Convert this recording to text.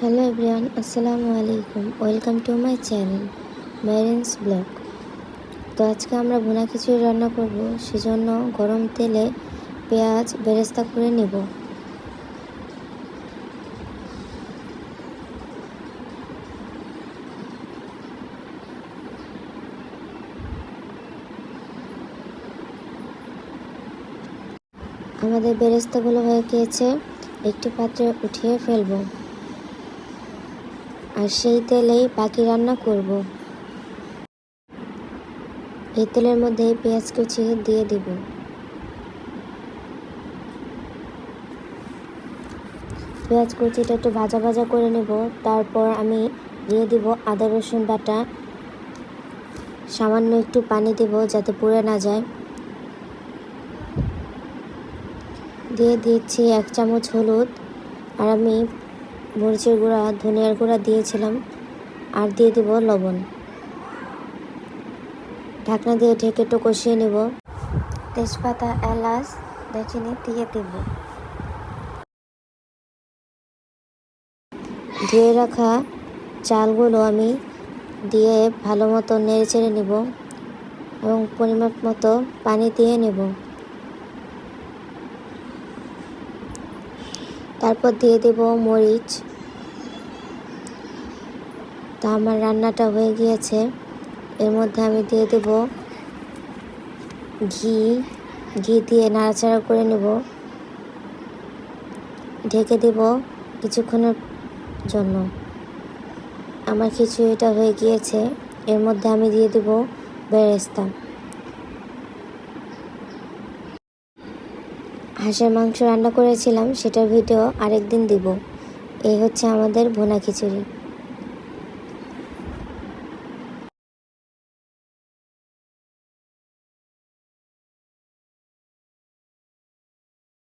Hello everyone, আসসালামু আলাইকুম। Welcome to my channel ম্যারেন্স ব্লগ। তো আজকে আমরা ভুনা খিচুড়ি রান্না করব, সেজন্য গরম তেলে পেঁয়াজ বেরেস্তা করে নেব। আমাদের বেরেস্তাগুলো হয়ে গিয়েছে, একটি পাত্রে উঠিয়ে ফেলব। আর সেই তেলেই বাকি রান্না করব। এই তেলের মধ্যে পেঁয়াজ কুচি দিয়ে দিব। পেঁয়াজ কুচিটা একটু ভাজা ভাজা করে নেব। তারপর আমি দিয়ে দিব আদা, রসুন বাটা। সামান্য একটু পানি দেব যাতে পুড়ে না যায়। দিয়ে দিচ্ছি এক চামচ হলুদ। আর আমি মরিচের গুঁড়া, ধনিয়ার গুঁড়া দিয়েছিলাম আর দিয়ে দিব লবণ। ঢাকনা দিয়ে ঢেকে একটু কষিয়ে নেব। তেজপাতা, এলাচ, দারচিনি দিয়ে দেব। ধুয়ে রাখা চালগুলো আমি দিয়ে ভালো মতো নেড়ে চেড়ে নেব এবং পরিমাপ মতো পানি দিয়ে নেব। তারপর দিয়ে দেব মরিচ। তা আমার রান্নাটা হয়ে গিয়েছে। এর মধ্যে আমি দিয়ে দেব ঘি। ঘি দিয়ে নাড়াচাড়া করে নেব। ঢেকে দেব কিছুক্ষণের জন্য। আমার খিচুড়িটা হয়ে গিয়েছে। এর মধ্যে আমি দিয়ে দেব বেরেস্তা। হাঁসের মাংস রান্না করেছিলাম সেটার ভিডিও আরেকদিন দিব। এই হচ্ছে আমাদের ভুনা খিচুড়ি।